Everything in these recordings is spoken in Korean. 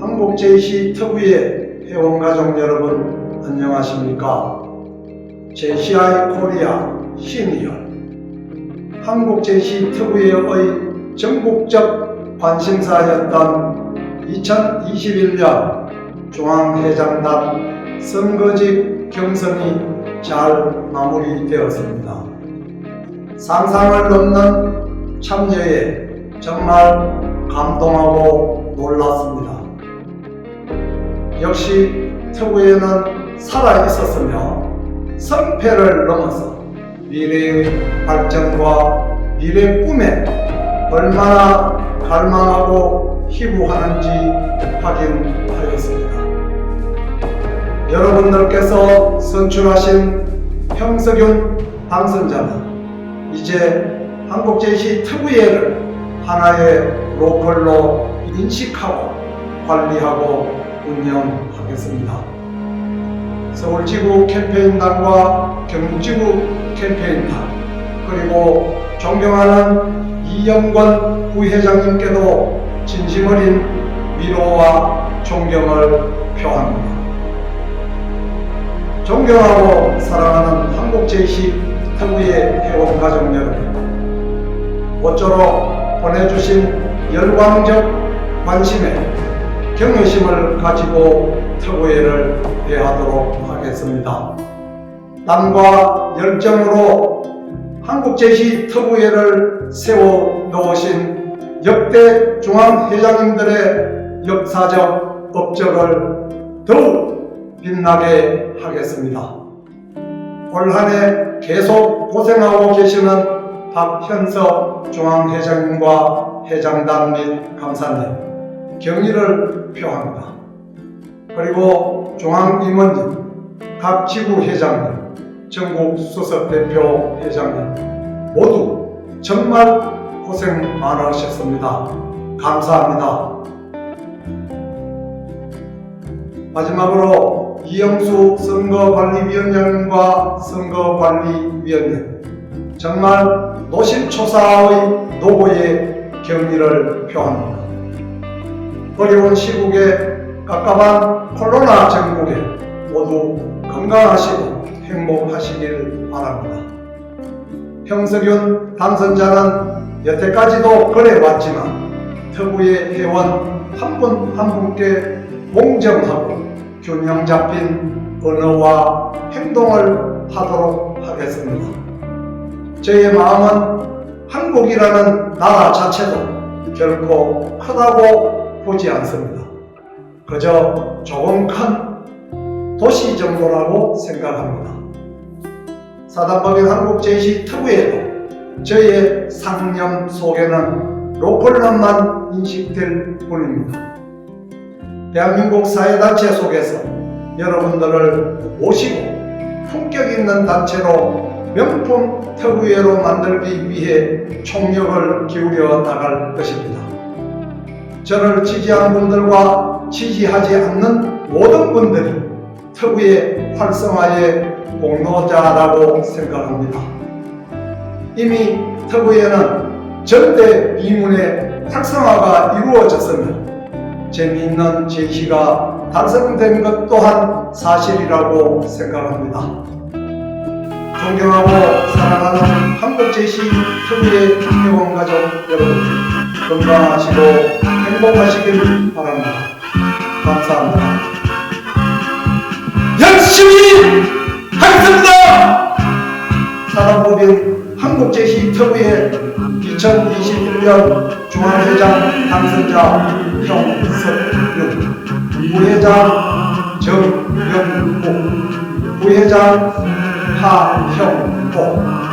한국제시 특유의 회원가족 여러분 안녕하십니까? 제시아이 코리아 시니어 한국제시 특유의 전국적 관심사였던 2021년 중앙회장단 선거직 경선이 잘 마무리되었습니다. 상상을 넘는 참여에 정말 감동하고. 역시 특우에는 살아 있었으며 성패를 넘어서 미래의 발전과 미래 꿈에 얼마나 갈망하고 희구하는지 확인하였습니다. 여러분들께서 선출하신 형석윤 당선자는 이제 한국제시 특우회를 하나의 로컬로 인식하고 관리하고 운영하겠습니다. 서울지구 캠페인단과 경북지구 캠페인단 그리고 존경하는 이영권 부회장님께도 진심 어린 위로와 존경을 표합니다. 존경하고 사랑하는 한국제시 특우의 회원 가족 여러분 모쪼록 보내주신 열광적 관심에 경외심을 가지고 특우회를 대하도록 하겠습니다. 땀과 열정으로 한국제시 특우회를 세워 놓으신 역대 중앙회장님들의 역사적 업적을 더욱 빛나게 하겠습니다. 올 한해 계속 고생하고 계시는 박현석 중앙회장님과 회장단 및 감사님 경의를 표합니다. 그리고 중앙임원님, 각 지구 회장님, 전국 수석 대표 회장님 모두 정말 고생 많으셨습니다. 감사합니다. 마지막으로 이영수 선거관리위원장과 선거관리위원장 정말 노심초사의 노고에 경의를 표합니다. 어려운 시국에 깝깝한 코로나 전국에 모두 건강하시고 행복하시길 바랍니다. 형석윤 당선자는 여태까지도 그래왔지만 특유의 회원 한분한 분께 공정하고 균형 잡힌 언어와 행동을 하도록 하겠습니다. 저의 마음은 한국이라는 나라 자체도 결코 크다고 보지 않습니다. 그저 조금 큰 도시 정도라고 생각합니다. 사단법인 한국 제시 특유에도 저의 상념 속에는 로컬런만 인식될 뿐입니다. 대한민국 사회단체 속에서 여러분들을 모시고 품격 있는 단체로 명품 특유회로 만들기 위해 총력을 기울여 나갈 것입니다. 저를 지지한 분들과 지지하지 않는 모든 분들이 특유의 활성화의 공로자라고 생각합니다. 이미 특유회는 전대 비문의 활성화가 이루어졌으며 재미있는 제시가 달성된 것 또한 사실이라고 생각합니다. 존경하고 사랑하는 한국 제시 특유의 회원 가족 여러분 건강하시고 행복하시길 바랍니다. 감사합니다. 열심히 하겠습니다! 사단법인 한국제시 특유의 2021년 중앙회장 당선자 형석윤 부회장 정영국 부회장 하형복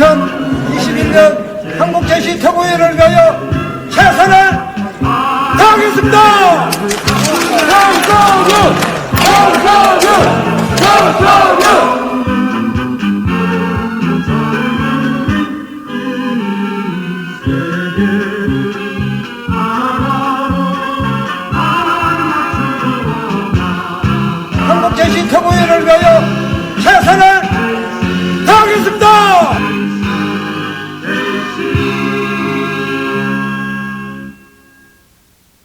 2021년 한국제시 특우회를 위하여 최선을 다하겠습니다! 강성윤! 강성윤!